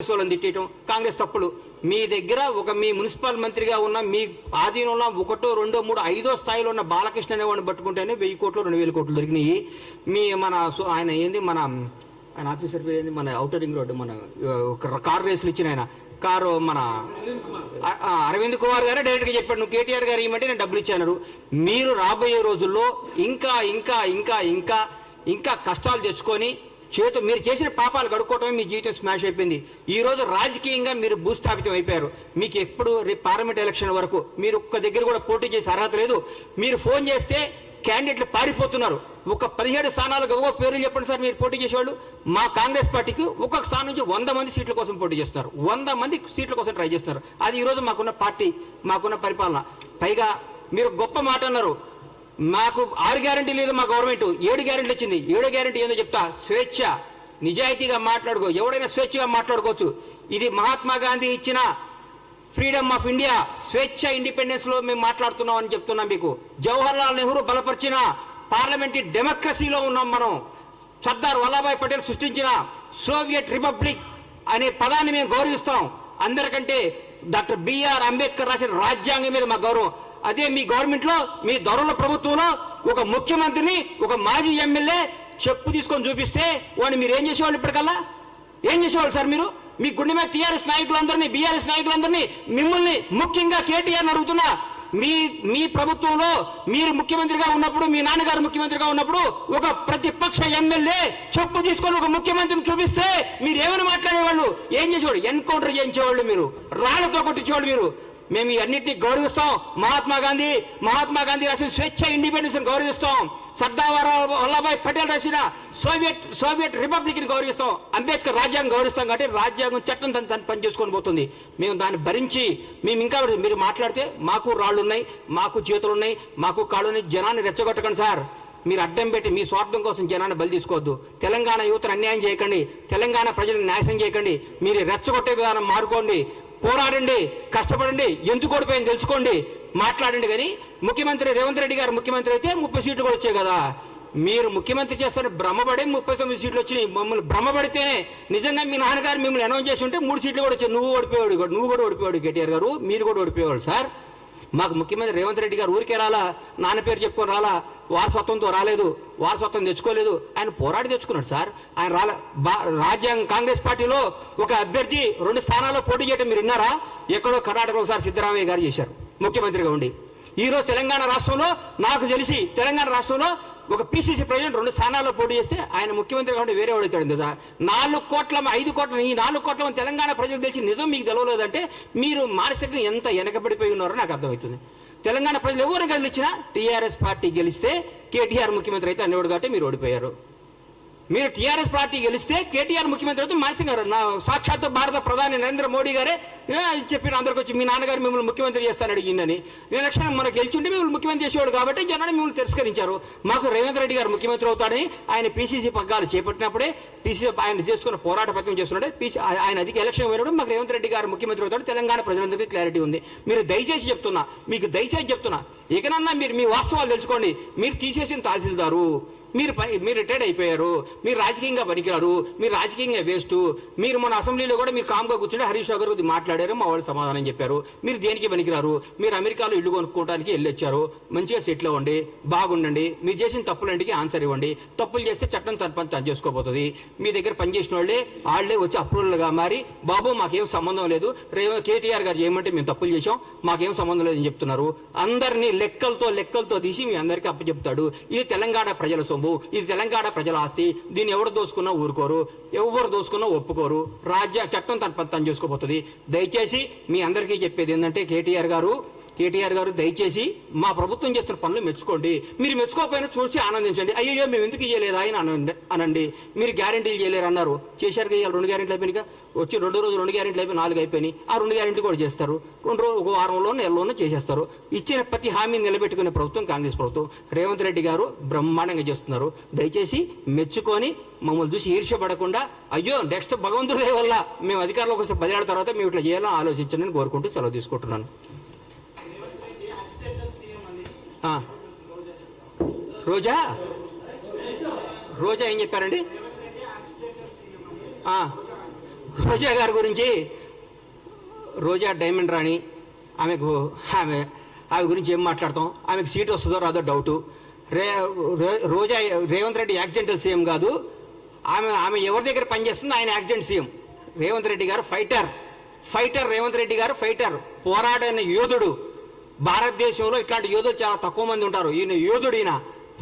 కాంగ్రెస్ వాళ్ళని తిట్టేయటం కాంగ్రెస్ తప్పులు. మీ దగ్గర ఒక మీ మున్సిపల్ మంత్రిగా ఉన్న మీ ఆధీనంలో ఒకటో రెండో మూడో ఐదో స్థాయిలో ఉన్న బాలకృష్ణ అనేవాడిని పట్టుకుంటేనే వెయ్యి కోట్లు రెండు వేల కోట్లు దొరికినాయి. మీ మన ఆయన ఏంది? మన ఆయన ఆఫీసర్ పేరు ఏంది? మన ఔటర్ రింగ్ రోడ్డు మన ఒక కార్ రేసులు ఇచ్చిన ఆయన. కారు మన అరవింద్ కుమార్ గారే డైరెక్ట్గా చెప్పాడు నువ్వు కేటీఆర్ గారు ఇవ్వమంటే నేను డబ్బులు ఇచ్చాను మీరు రాబోయే రోజుల్లో ఇంకా ఇంకా ఇంకా ఇంకా ఇంకా కష్టాలు తెచ్చుకొని చేతు మీరు చేసిన పాపాలు కడుక్కోవటమే మీ జీవితం స్మాష్ అయిపోయింది. ఈ రోజు రాజకీయంగా మీరు భూస్థాపితం అయిపోయారు. మీకు ఎప్పుడు రేపు పార్లమెంట్ ఎలక్షన్ వరకు మీరు ఒక్క దగ్గర కూడా పోటీ చేసే అర్హత లేదు. మీరు ఫోన్ చేస్తే క్యాండిడేట్లు పారిపోతున్నారు. ఒక పదిహేడు స్థానాలకు ఒక్కొక్క పేర్లు చెప్పండి సార్ మీరు పోటీ చేసేవాళ్ళు. మా కాంగ్రెస్ పార్టీకి ఒక్కొక్క స్థానం నుంచి వంద మంది సీట్ల కోసం పోటీ చేస్తారు. వంద మంది సీట్ల కోసం ట్రై చేస్తారు. అది ఈరోజు మాకున్న పార్టీ మాకున్న పరిపాలన. పైగా మీరు గొప్ప మాట అన్నారు. మాకు ఆరు గ్యారంటీ లేదు మా గవర్నమెంట్. ఏడు గ్యారెంటీ ఇచ్చింది ఏడో గ్యారంటీ ఏందో చెప్తా. స్వేచ్ఛ. నిజాయితీగా మాట్లాడుకో ఎవడైనా స్వేచ్ఛగా మాట్లాడుకోవచ్చు. ఇది మహాత్మా గాంధీ ఇచ్చిన ఫ్రీడమ్ ఆఫ్ ఇండియా. స్వేచ్ఛ ఇండిపెండెన్స్లో మేము మాట్లాడుతున్నాం అని చెప్తున్నాం మీకు. జవహర్ లాల్ నెహ్రూ బలపరిచిన పార్లమెంటరీ డెమోక్రసీలో ఉన్నాం మనం. సర్దార్ వల్లభాయ్ పటేల్ సృష్టించిన సోవియట్ రిపబ్లిక్ అనే పదాన్ని మేము గౌరవిస్తాం. అందరికంటే డాక్టర్ బిఆర్ అంబేద్కర్ రాసిన రాజ్యాంగం మీద మా గౌరవం. అదే మీ గవర్నమెంట్లో మీ దొరల ప్రభుత్వంలో ఒక ముఖ్యమంత్రిని ఒక మాజీ ఎమ్మెల్యే చెప్పు తీసుకొని చూపిస్తే వాడిని మీరు ఏం చేసేవాళ్ళు ఇప్పటికల్లా? ఏం చేసేవాళ్ళు సార్ మీరు? మీ గుండె మీద టీఆర్ఎస్ నాయకులందరినీ బీఆర్ఎస్ నాయకులందరినీ మిమ్మల్ని ముఖ్యంగా కేటీఆర్ అడుగుతున్నా. మీ మీ ప్రభుత్వంలో మీరు ముఖ్యమంత్రిగా ఉన్నప్పుడు మీ నాన్నగారు ముఖ్యమంత్రిగా ఉన్నప్పుడు ఒక ప్రతిపక్ష ఎమ్మెల్యే చెప్పు తీసుకొని ఒక ముఖ్యమంత్రిని చూపిస్తే మీరు ఏమని మాట్లాడేవాళ్ళు? ఏం చేసేవాళ్ళు? ఎన్కౌంటర్ చేయించేవాళ్ళు మీరు? రాళ్ళతో కొట్టించేవాళ్ళు మీరు? మేము ఈ గౌరవిస్తాం. మహాత్మా గాంధీ మహాత్మా గాంధీ రాసిన స్వేచ్ఛ ఇండిపెండెన్స్ గౌరవిస్తాం. సర్దార్ వల్లభాయ్ పటేల్ రాసిన సోవియట్ సోవియట్ రిపబ్లిక్ని గౌరవిస్తాం. అంబేద్కర్ రాజ్యాంగం గౌరవిస్తాం కాబట్టి రాజ్యాంగం చట్టం తను తను పని చేసుకొని పోతుంది. మేము దాన్ని భరించి మేము ఇంకా మీరు మాట్లాడితే మాకు రాళ్ళు ఉన్నాయి మాకు చేతులు ఉన్నాయి మాకు కాళ్ళు ఉన్నాయి జనాన్ని రెచ్చగొట్టకండి సార్. మీరు అడ్డం పెట్టి మీ స్వార్థం కోసం జనాన్ని బలి తీసుకోవద్దు. తెలంగాణ యువతను అన్యాయం చేయకండి. తెలంగాణ ప్రజలను నాశనం చేయకండి. మీరు రెచ్చగొట్టే విధానం మారుకోండి. పోరాడండి కష్టపడండి ఎందుకు ఓడిపోయింది తెలుసుకోండి మాట్లాడండి కానీ ముఖ్యమంత్రి రేవంత్ రెడ్డి గారు ముఖ్యమంత్రి అయితే ముప్పై సీట్లు కూడా వచ్చాయి కదా. మీరు ముఖ్యమంత్రి చేస్తారని భ్రమపడే ముప్పై తొమ్మిది సీట్లు వచ్చినాయి. మమ్మల్ని భ్రమపడితేనే నిజంగా మీ నాన్నగారు మిమ్మల్ని అనౌన్స్ చేసి ఉంటే మూడు సీట్లు కూడా వచ్చాయి. నువ్వు ఓడిపోయాడు నువ్వు కూడా ఓడిపోయాడు కేటీఆర్ గారు మీరు కూడా ఓడిపోయేవాడు సార్. మాకు ముఖ్యమంత్రి రేవంత్ రెడ్డి గారు ఊరికే రాలా నాన్న పేరు చెప్పుకొని రాలా వారసత్వంతో రాలేదు వారసత్వం తెచ్చుకోలేదు. ఆయన పోరాడి తెచ్చుకున్నాడు సార్. ఆయన రాలే బా- రాజ్యాంగ కాంగ్రెస్ పార్టీలో ఒక అభ్యర్థి రెండు స్థానాల్లో పోటీ చేయడం మీరు విన్నారా? ఎక్కడో కర్ణాటకలో సార్ సిద్ధరామయ్య గారు చేశారు. ముఖ్యమంత్రిగా ఉండి. ఈ రోజు తెలంగాణ రాష్ట్రంలో నాకు తెలిసి తెలంగాణ రాష్ట్రంలో ఒక పిసిసి ప్రెసిడెంట్ రెండు స్థానాల్లో పోటీ చేస్తే ఆయన ముఖ్యమంత్రి ఉండి వేరే వాడతాడు కదా నాలుగు కోట్ల ఐదు కోట్ల ఈ నాలుగు కోట్ల తెలంగాణ ప్రజలు తెలిసి నిజం మీకు తెలవలేదంటే మీరు మానసికంగా ఎంత వెనకబడిపోయి ఉన్నారో నాకు అర్థమవుతుంది. తెలంగాణ ప్రజలు ఎవరు గెలిచినా టీఆర్ఎస్ పార్టీ గెలిస్తే కేటీఆర్ ముఖ్యమంత్రి అయితే అనేవాడు కాబట్టి మీరు ఓడిపోయారు. మీరు టీఆర్ఎస్ పార్టీ గెలిస్తే కేటీఆర్ ముఖ్యమంత్రి అయితే మాన్సింగ్ గారు నా సాక్షాత్ భారత ప్రధాని నరేంద్ర మోడీ గారే చెప్పిన అందరికి వచ్చి మీ నాన్నగారు మిమ్మల్ని ముఖ్యమంత్రి చేస్తాను అడిగిందని. ఎలక్షన్ మనకు గెలిచుంటే మిమ్మల్ని ముఖ్యమంత్రి చేసేవాడు కాబట్టి జనాన్ని మిమ్మల్ని తిరస్కరించారు. మాకు రేవంత్ రెడ్డి గారు ముఖ్యమంత్రి అవుతాడని ఆయన పీసీసీ పగ్గాలు చేపట్టినప్పుడే పీసీసీ ఆయన చేసుకున్న పోరాట పత్రం చేస్తున్నాడే పీసీ ఆయన అధిక ఎలక్షన్ పోయినప్పుడు మాకు రేవంత్ రెడ్డి గారు ముఖ్యమంత్రి అవుతాడు తెలంగాణ ప్రజలందరికీ క్లారిటీ ఉంది. మీరు దయచేసి చెప్తున్నా మీకు దయచేసి చెప్తున్నా ఇకనన్నా మీరు మీ వాస్తవాలు తెలుసుకోండి. మీరు తీసేసిన తహసీల్దారు మీరు పని మీరు రిటైర్డ్ అయిపోయారు మీరు రాజకీయంగా పనికిరారు మీరు రాజకీయంగా వేస్ట్ మీరు మన అసెంబ్లీలో కూడా మీరు కామ్గా కూర్చుంటే హరీష్ రావు గారు కొద్దిగా మాట్లాడారు మా వాళ్ళు సమాధానం చెప్పారు. మీరు దేనికి పనికిరారు? మీరు అమెరికాలో ఇల్లు కొనుక్కోవడానికి వెళ్ళొచ్చారు. మంచిగా సెటిల్ అవ్వండి బాగుండండి. మీరు చేసిన తప్పులంటికి ఆన్సర్ ఇవ్వండి. తప్పులు చేస్తే చట్టం తన పని తను చేసుకోబోతుంది. మీ దగ్గర పనిచేసిన వాళ్ళే వాళ్ళే వచ్చి అప్రూవల్గా మారి బాబు మాకేం సంబంధం లేదు. రేవ కేటీఆర్ గారు చేయమంటే మేము తప్పులు చేసాం మాకేం సంబంధం లేదని చెప్తున్నారు. అందరినీ లెక్కలతో లెక్కలతో తీసి మీ అందరికీ అప్పచెప్తాడు. ఇది తెలంగాణ ప్రజల సొమ్ము. ఇది తెలంగాణ ప్రజల ఆస్తి దీన్ని ఎవరు దోసుకున్నా ఊరుకోరు. ఎవరు దోసుకున్నా ఒప్పుకోరు. రాజ్య చట్టం తన పని చేసుకోబోతుంది దయచేసి మీ అందరికీ చెప్పేది ఏంటంటే కేటీఆర్ గారు కేటీఆర్ గారు దయచేసి మా ప్రభుత్వం చేస్తున్న పనులు మెచ్చుకోండి. మీరు మెచ్చుకోకపోయినా చూసి ఆనందించండి. అయ్యో మేము ఎందుకు ఇవ్వలేదు అని అనండి అనండి. మీరు గ్యారెంటీలు చేయలేరు అన్నారు చేశారు కదా ఇవాళ రెండు గ్యారెంటీలు అయిపోయినాక వచ్చి రెండు రోజులు రెండు గ్యారెంటీలు అయిపోయి నాలుగు అయిపోయినాయి. ఆ రెండు గ్యారెంటీ కూడా చేస్తారు. రెండు రోజులు ఒక వారంలో నెలలోనూ చేసేస్తారు. ఇచ్చిన ప్రతి హామీని నిలబెట్టుకునే ప్రభుత్వం కాంగ్రెస్ ప్రభుత్వం. రేవంత్ రెడ్డి గారు బ్రహ్మాండంగా చేస్తున్నారు. దయచేసి మెచ్చుకొని మమ్మల్ని చూసి ఈర్ష్యపడకుండా అయ్యో నెక్స్ట్ భగవంతుడే వల్ల మేము అధికారంలోకి వస్తే పదేళ్ళ తర్వాత మేము ఇట్లా చేయాలని ఆలోచించండి కోరుకుంటూ సెలవు తీసుకుంటున్నాను. రోజా? రోజా ఏం చెప్పారండి? రోజా గారి గురించి. రోజా డైమండ్ రాణి. ఆమెకు ఆమె ఆమె గురించి ఏం మాట్లాడతాం? ఆమెకు సీట్ వస్తుందో రాదో డౌటు. రే రే- రోజా రేవంత్ రెడ్డి యాక్సిడెంటల్ సీఎం కాదు. ఆమె ఆమె ఎవరి దగ్గర పనిచేస్తుంది ఆయన యాక్సిడెంట్ సీఎం. రేవంత్ రెడ్డి గారు ఫైటర్. ఫైటర్ రేవంత్ రెడ్డి గారు ఫైటర్. పోరాడైన యోధుడు. భారతదేశంలో ఇట్లాంటి యోధులు చాలా తక్కువ మంది ఉంటారు. ఈయన యోధుడు ఈయన.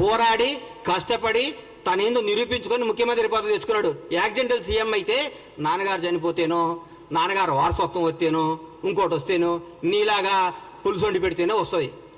పోరాడి కష్టపడి తనేందో నిరూపించుకొని ముఖ్యమంత్రి పదవి తెచ్చుకున్నాడు. యాక్సిడెంటల్ సీఎం అయితే నాన్నగారు చనిపోతేనో నాన్నగారు వారసత్వం వస్తేనో ఇంకోటి వస్తేనో నీలాగా పులుసు వండి పెడితేనే వస్తుంది.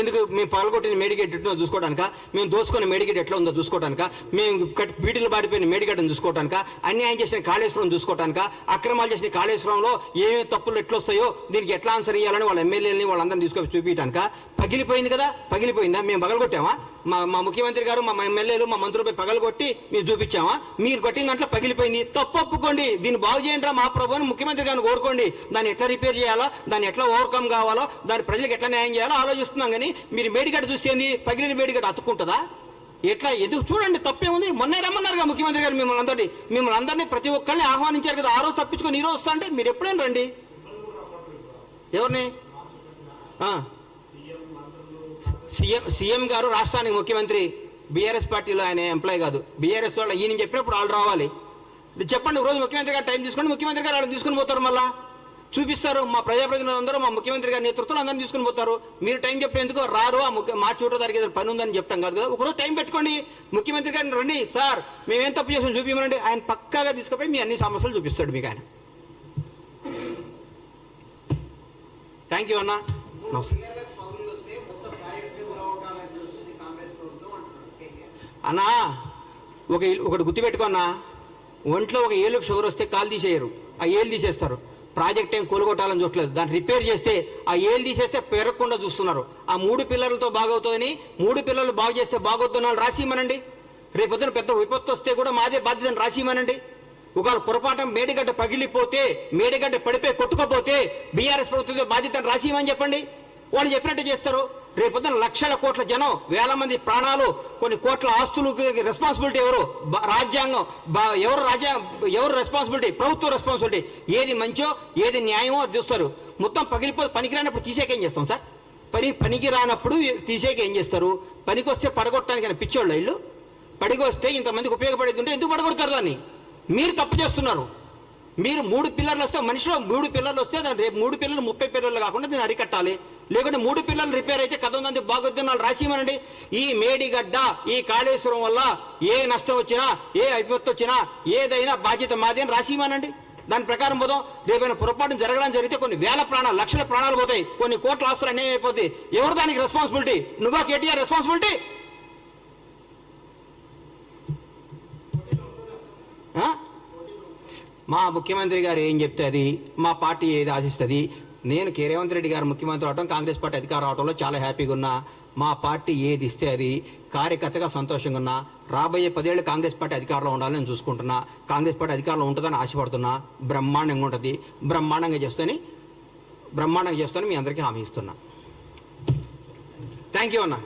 ఎందుకు మేము పాల్గొట్టిన మేడిగేట్ ఎట్లా చూసుకోవడానిక? మేము దోసుకున్న మేడిగేట్ ఎట్లా ఉందో చూసుకోవడానిక? మేము కట్ బీటీలు బాడిపోయిన మేడిగడ్డను చూసుకోవడానిక? అన్యాయం చేసిన కాళేశ్వరం చూసుకోవడానిక? అక్రమాలు చేసిన కాళేశ్వరంలో ఏమేమి తప్పులు ఎట్లా వస్తాయో దీనికి ఎట్లా ఆన్సర్ ఇవ్వాలని వాళ్ళ ఎమ్మెల్యేలని వాళ్ళందరినీ తీసుకొని చూపించడానిక? పగిలిపోయింది కదా పగిలిపోయిందా? మేము పగలగొట్టామా? మా మా ముఖ్యమంత్రి గారు మా ఎమ్మెల్యేలు మా మంత్రులపై పగలగొట్టి మీరు చూపించామా? మీరు కొట్టిన దాంట్లో పగిలిపోయింది. తప్పు ఒప్పుకోండి. దీన్ని బాగు చేయండి మా మా ప్రభుని ముఖ్యమంత్రి గారిని కోరుకోండి. దాన్ని ఎట్లా రిపేర్ చేయాలో? దాన్ని ఎట్లా ఓవర్కమ్ కావాలో? దాని ప్రజలకు ఎట్లా న్యాయం చేయాలో? ఆలోచిస్తున్నాం కానీ మీరు మేడిగడ్డ చూసేది ఏంది? పగిలిన మేడిగడ్డ అతుక్కుంటుందా? ఎట్లా? ఎందుకు చూడండి తప్పేముంది? మొన్నే రమ్మన్నారుగా ముఖ్యమంత్రి గారు మిమ్మల్ని అందరినీ. మిమ్మల్ని అందరినీ ప్రతి ఒక్కరిని ఆహ్వానించారు కదా. ఆ రోజు తప్పించుకొని ఈ రోజు వస్తా అంటే మీరు ఎప్పుడైనా రండి. ఎవరిని? ఆ. సీఎం సీఎం గారు రాష్ట్రానికి ముఖ్యమంత్రి బీఆర్ఎస్ పార్టీలో ఆయన ఎంప్లాయ్ కాదు. బీఆర్ఎస్ వాళ్ళు ఈయన చెప్పినప్పుడు వాళ్ళు రావాలి. చెప్పండి రోజు ముఖ్యమంత్రి గారు టైం తీసుకోండి ముఖ్యమంత్రి గారు వాళ్ళు తీసుకుని పోతారు మళ్ళా. చూపిస్తారు మా ప్రజాప్రతినిధులు అందరూ మా ముఖ్యమంత్రి గారి నేతృత్వంలో అందరిని తీసుకుని పోతారు. మీరు టైం చెప్పేందుకు రారు ఆ ముఖ్య మార్చి ఒకటో తారీఖు పని ఉందని చెప్తాం కాదు కదా. ఒకరోజు టైం పెట్టుకోండి ముఖ్యమంత్రి గారిని రండి. సార్ మేమేం తప్పు చేసాం చూపించమనండి ఆయన పక్కాగా తీసుకుపోయి మీ అన్ని సమస్యలు చూపిస్తాడు మీకు ఆయన. థ్యాంక్ యూ అన్న. నమస్తే. అన్నా ఒక ఒకటి గుర్తుపెట్టుకున్నా ఒంట్లో ఒక ఏళ్ళకి షుగర్ వస్తే కాలు తీసేయరు ఆ ఏళ్ళు తీసేస్తారు. ప్రాజెక్ట్ ఏం కోలుగొట్టాలని చూడలేదు దాన్ని రిపేర్ చేస్తే ఆ ఏళ్ళు తీసేస్తే పెరగకుండా చూస్తున్నారు. ఆ మూడు పిల్లలతో బాగవుతుందని మూడు పిల్లలు బాగు చేస్తే బాగవుతున్నాను రాసిమనండి రేపొద్దున పెద్ద విపత్తు వస్తే కూడా మాదే బాధ్యతను రాసిమనండి ఒకవేళ పొరపాటం మేడిగడ్డ పగిలిపోతే మేడిగడ్డ పడిపోయి కొట్టుకోపోతే బీఆర్ఎస్ ప్రభుత్వం బాధ్యతను రాసిమని చెప్పండి. వాళ్ళు చెప్పినట్టు చేస్తారు. రేపొద్దున లక్షల కోట్ల జనం వేల మంది ప్రాణాలు కొన్ని కోట్ల ఆస్తులు రెస్పాన్సిబిలిటీ ఎవరు? రాజ్యాంగం బ- ఎవరు రాజ్యాంగ ఎవరు రెస్పాన్సిబిలిటీ ప్రభుత్వ రెస్పాన్సిబిలిటీ ఏది మంచో ఏది న్యాయమో అది చూస్తారు. మొత్తం పగిలిపో పనికిరానప్పుడు తీసేకేం చేస్తాం సార్? పని పనికి రానప్పుడు తీసేక ఏం చేస్తారు? పనికి వస్తే పడగొట్టడానికి పిచ్చోళ్ళు ఇల్లు పడికి వస్తే ఇంతమందికి ఉపయోగపడేది ఉంటే ఎందుకు పడగొడతారు దాన్ని? మీరు తప్పు చేస్తున్నారు. మీరు మూడు పిల్లర్లు వస్తే మనిషిలో మూడు పిల్లర్లు వస్తే దాని రేపు మూడు పిల్లలు ముప్పై పిల్లలు కాకుండా దీన్ని అరికట్టాలి. లేకుంటే మూడు పిల్లలు రిపేర్ అయితే కథ ఉందంటే బాగొద్దు వాళ్ళు రాసిమనండి ఈ మేడిగడ్డ ఈ కాళేశ్వరం వల్ల ఏ నష్టం వచ్చినా ఏ విపత్తు వచ్చినా ఏదైనా బాధ్యత మాది అని రాసిమనండి దాని ప్రకారం పోదాం రేపైనా పొరపాటు జరగడం జరిగితే కొన్ని వేల ప్రాణాలు లక్షల ప్రాణాలు పోతాయి. కొన్ని కోట్ల ఆస్తులు అన్యాయం అయిపోతాయి. ఎవరు దానికి రెస్పాన్సిబిలిటీ నువ్వా కేటీఆర్ రెస్పాన్సిబిలిటీ మా ముఖ్యమంత్రి గారు ఏం చెప్తే అది మా పార్టీ ఏది ఆశిస్తుంది నేను కే. రేవంత్ రెడ్డి గారు ముఖ్యమంత్రి అవటం కాంగ్రెస్ పార్టీ అధికారం అవటంలో చాలా హ్యాపీగా ఉన్నా మా పార్టీ ఏది ఇస్తే అది కార్యకర్తగా సంతోషంగా ఉన్నా రాబోయే పదేళ్ళు కాంగ్రెస్ పార్టీ అధికారంలో ఉండాలని నేను చూసుకుంటున్నా కాంగ్రెస్ పార్టీ అధికారంలో ఉంటుందని ఆశపడుతున్నా బ్రహ్మాండంగా ఉంటుంది. బ్రహ్మాండంగా చేస్తని బ్రహ్మాండంగా చేస్తాను మీ అందరికీ హామీ ఇస్తున్నా. థ్యాంక్ యూ అన్న.